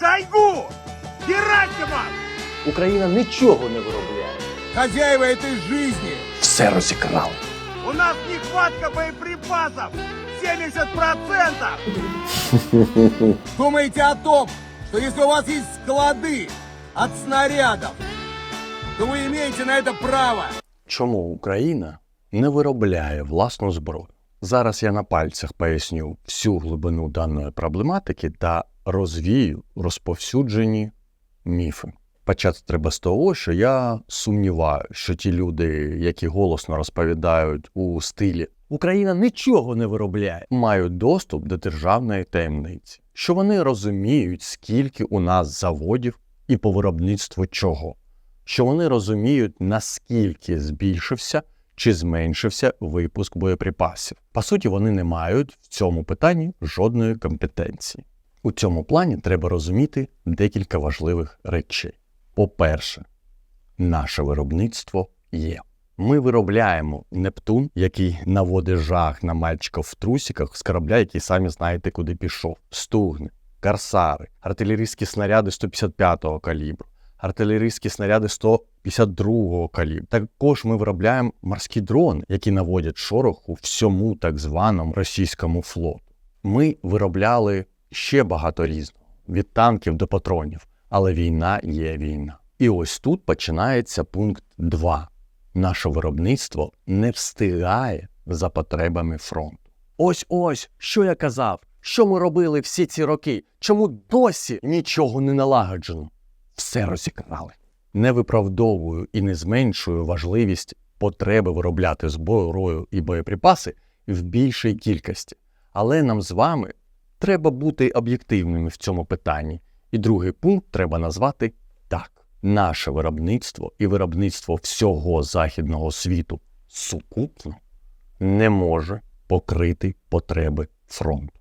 Шойгу! Герасимов! Україна нічого не виробляє. Хозяева этой жизни! Все розікрали. У нас нехватка боеприпасов! 70%! Думаете о том, что если у вас есть склады от снарядов, то вы имеете на это право? Чому Україна не виробляє власну зброю? Зараз я на пальцях поясню всю глибину даної проблематики та розвію розповсюджені міфи. Почати треба з того, що я сумніваю, що ті люди, які голосно розповідають у стилі Україна нічого не виробляє, мають доступ до державної таємниці, що вони розуміють, скільки у нас заводів і по виробництву чого що вони розуміють, наскільки збільшився чи зменшився випуск боєприпасів. По суті, вони не мають в цьому питанні жодної компетенції. У цьому плані треба розуміти декілька важливих речей. По-перше, наше виробництво є. Ми виробляємо Нептун, який наводить жах на мальчиків в трусиках з корабля, який самі знаєте, куди пішов. Стугни, корсари, артилерійські снаряди 155-го калібру, артилерійські снаряди 152-го калібру. Також ми виробляємо морські дрони, які наводять шороху всьому так званому російському флоту. Ми виробляли ще багато різного від танків до патронів, але війна є війна. І ось тут починається пункт 2. Наше виробництво не встигає за потребами фронту. Ось ось, що я казав, що ми робили всі ці роки, чому досі нічого не налагоджено все розікрали. Не виправдовую і не зменшую важливість потреби виробляти зброю і боєприпаси в більшій кількості. Але нам з вами треба бути об'єктивними в цьому питанні. І другий пункт треба назвати так: наше виробництво і виробництво всього західного світу сукупно не може покрити потреби фронту.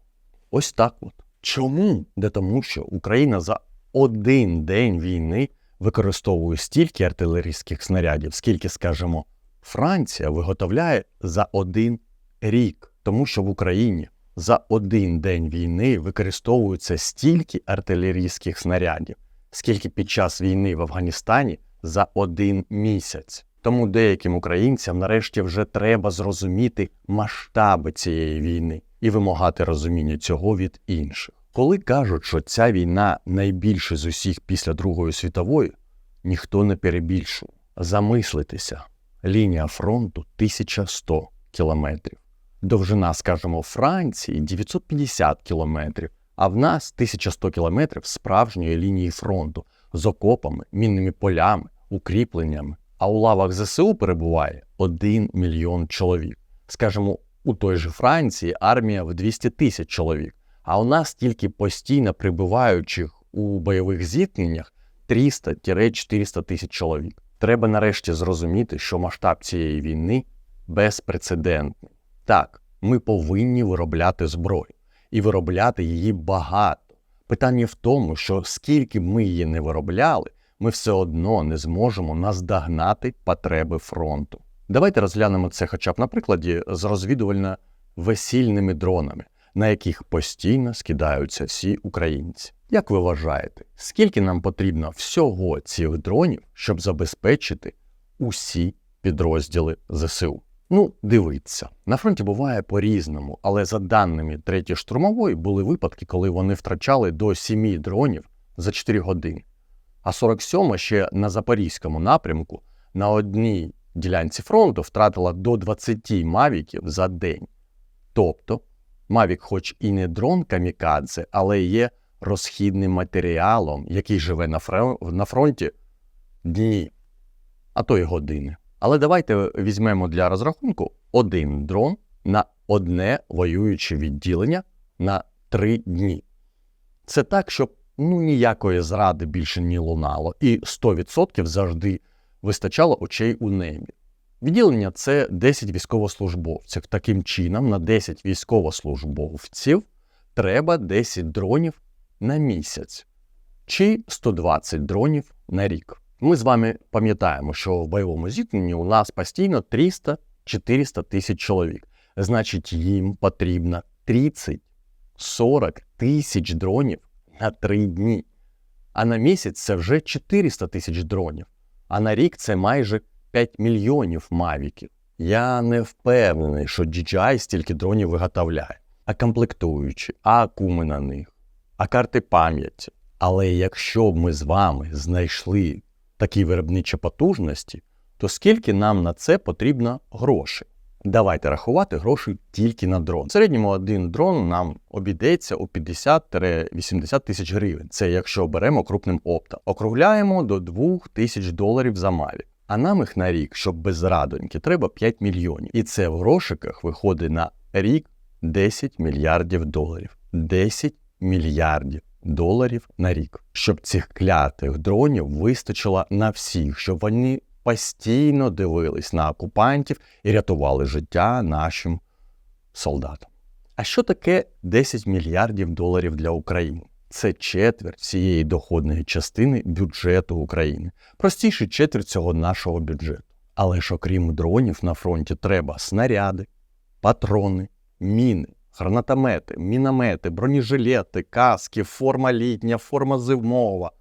Ось так от. Чому? Де тому, що Україна за один день війни використовує стільки артилерійських снарядів, скільки, скажімо, Франція виготовляє за один рік, тому що в Україні за один день війни використовується стільки артилерійських снарядів, скільки під час війни в Афганістані за один місяць. Тому деяким українцям нарешті вже треба зрозуміти масштаби цієї війни і вимагати розуміння цього від інших. Коли кажуть, що ця війна найбільша з усіх після Другої світової, ніхто не перебільшує. Замислитися, лінія фронту 1100 кілометрів. Довжина, скажімо, Франції 950 кілометрів, а в нас 1100 кілометрів справжньої лінії фронту з окопами, мінними полями, укріпленнями. А у лавах ЗСУ перебуває 1 мільйон чоловік. Скажімо, у той же Франції армія в 200 тисяч чоловік. А у нас тільки постійно прибуваючих у бойових зіткненнях 300-400 тисяч чоловік. Треба нарешті зрозуміти, що масштаб цієї війни безпрецедентний. Так, ми повинні виробляти зброю і виробляти її багато. Питання в тому, що скільки б ми її не виробляли, ми все одно не зможемо наздогнати потреби фронту. Давайте розглянемо це хоча б на прикладі з розвідувально-весільними дронами на яких постійно скидаються всі українці. Як ви вважаєте, скільки нам потрібно всього цих дронів, щоб забезпечити усі підрозділи ЗСУ? Ну, дивіться, на фронті буває по-різному, але за даними третьої штурмової були випадки, коли вони втрачали до 7 дронів за 4 години. А 47 ще на запорізькому напрямку на одній ділянці фронту втратила до 20 мавіків за день. Тобто Мавік, хоч і не дрон камікадзе, але є розхідним матеріалом, який живе на фронті дні, а то й години. Але давайте візьмемо для розрахунку один дрон на одне воююче відділення на три дні. Це так, щоб ну, ніякої зради більше не лунало, і 100% завжди вистачало очей у небі. Відділення це 10 військовослужбовців. Таким чином, на 10 військовослужбовців треба 10 дронів на місяць чи 120 дронів на рік. Ми з вами пам'ятаємо, що в бойовому зіткненні у нас постійно 300-400 тисяч чоловік. Значить, їм потрібно 30-40 тисяч дронів на 3 дні. А на місяць це вже 400 тисяч дронів. А на рік це майже 5 мільйонів мавіків. Я не впевнений, що DJI стільки дронів виготовляє, а комплектуючі, а акуми на них, а карти пам'яті. Але якщо б ми з вами знайшли такі виробничі потужності, то скільки нам на це потрібно грошей? Давайте рахувати гроші тільки на дрон. В середньому один дрон нам обійдеться у 50-80 тисяч гривень. Це якщо беремо крупним оптом. Округляємо до 2 тисяч доларів за маві. А нам їх на рік, щоб без радоньки, треба 5 мільйонів. І це в грошиках виходить на рік 10 мільярдів доларів. 10 мільярдів доларів на рік. Щоб цих клятих дронів вистачило на всіх, щоб вони постійно дивились на окупантів і рятували життя нашим солдатам. А що таке 10 мільярдів доларів для України? Це четверть цієї доходної частини бюджету України. Простіше четверть цього нашого бюджету. Але ж окрім дронів на фронті треба снаряди, патрони, міни, гранатомети, міномети, бронежилети, каски, форма літня, форма зимова,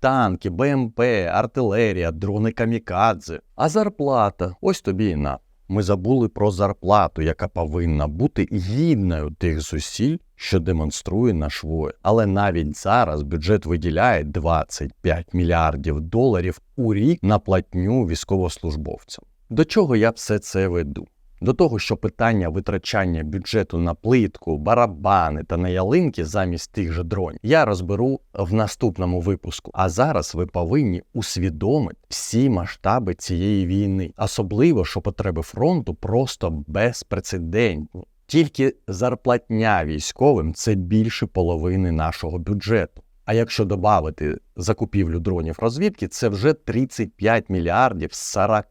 танки, БМП, артилерія, дрони камікадзе. А зарплата ось тобі і на. Ми забули про зарплату, яка повинна бути гідною тих зусиль, що демонструє наш воїн. Але навіть зараз бюджет виділяє 25 мільярдів доларів у рік на платню військовослужбовцям. До чого я все це веду? До того, що питання витрачання бюджету на плитку, барабани та на ялинки замість тих же дронів я розберу в наступному випуску. А зараз ви повинні усвідомити всі масштаби цієї війни, особливо що потреби фронту просто безпрецедентні. Тільки зарплатня військовим це більше половини нашого бюджету. А якщо додати закупівлю дронів розвідки, це вже 35 мільярдів з 40.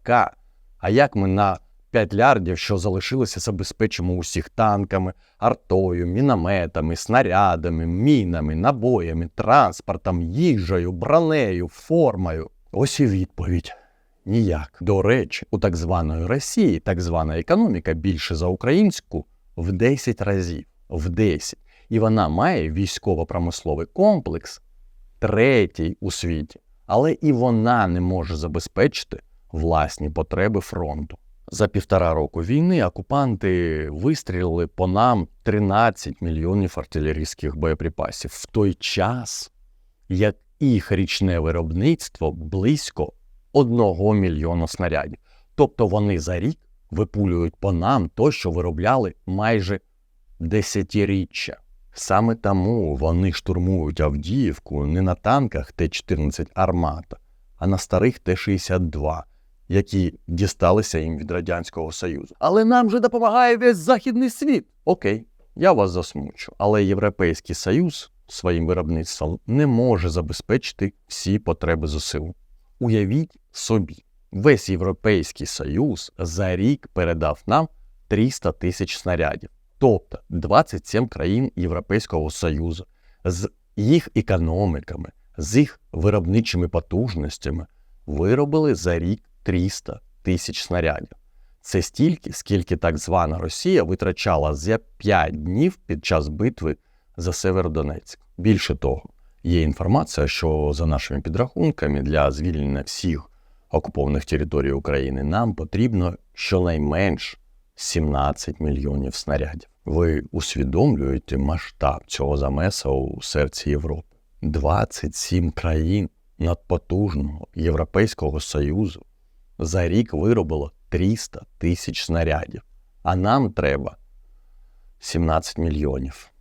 А як ми на 5 лярдів, що залишилося, забезпечимо усіх танками, артою, мінометами, снарядами, мінами, набоями, транспортом, їжею, бронею, формою. Ось і відповідь. Ніяк. До речі, у так званої Росії так звана економіка більше за українську в 10 разів. В 10. І вона має військово-промисловий комплекс третій у світі. Але і вона не може забезпечити власні потреби фронту. За півтора року війни окупанти вистрілили по нам 13 мільйонів артилерійських боєприпасів в той час, як їх річне виробництво близько 1 мільйона снарядів. Тобто вони за рік випулюють по нам то, що виробляли майже десятиріччя. Саме тому вони штурмують Авдіївку не на танках Т-14 Армата, а на старих Т-62 які дісталися їм від Радянського Союзу. Але нам же допомагає весь західний світ. Окей, я вас засмучу. Але Європейський Союз своїм виробництвом не може забезпечити всі потреби ЗСУ. Уявіть собі, весь Європейський Союз за рік передав нам 300 тисяч снарядів, тобто 27 країн Європейського Союзу з їх економіками, з їх виробничими потужностями виробили за рік 300 тисяч снарядів. Це стільки, скільки так звана Росія витрачала за 5 днів під час битви за Северодонецьк. Більше того, є інформація, що за нашими підрахунками для звільнення всіх окупованих територій України нам потрібно щонайменш 17 мільйонів снарядів. Ви усвідомлюєте масштаб цього замеса у серці Європи. 27 країн надпотужного Європейського Союзу за рік виробило 300 тисяч снарядів, а нам треба 17 мільйонів.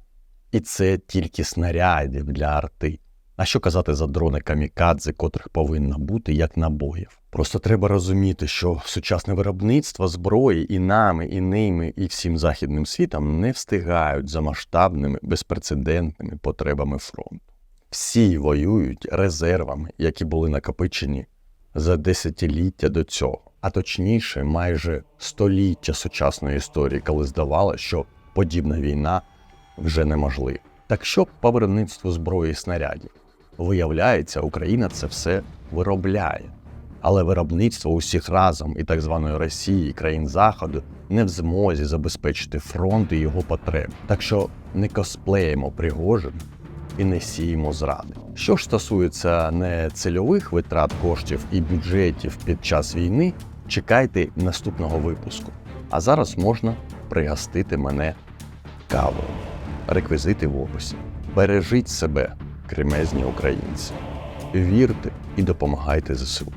І це тільки снарядів для арти. А що казати за дрони камікадзе, котрих повинно бути як набоїв? Просто треба розуміти, що сучасне виробництво зброї і нами, і ними, і всім західним світом не встигають за масштабними безпрецедентними потребами фронту. Всі воюють резервами, які були накопичені за десятиліття до цього, а точніше, майже століття сучасної історії, коли здавалося, що подібна війна вже неможлива. Так що по виробництву зброї і снарядів? Виявляється, Україна це все виробляє. Але виробництво усіх разом і так званої Росії, і країн Заходу не в змозі забезпечити фронт і його потреб. Так що не косплеємо Пригожин і не сіємо зради. Що ж стосується нецільових витрат коштів і бюджетів під час війни, чекайте наступного випуску. А зараз можна пригостити мене кавою. Реквізити в описі. Бережіть себе, кремезні українці. Вірте і допомагайте ЗСУ.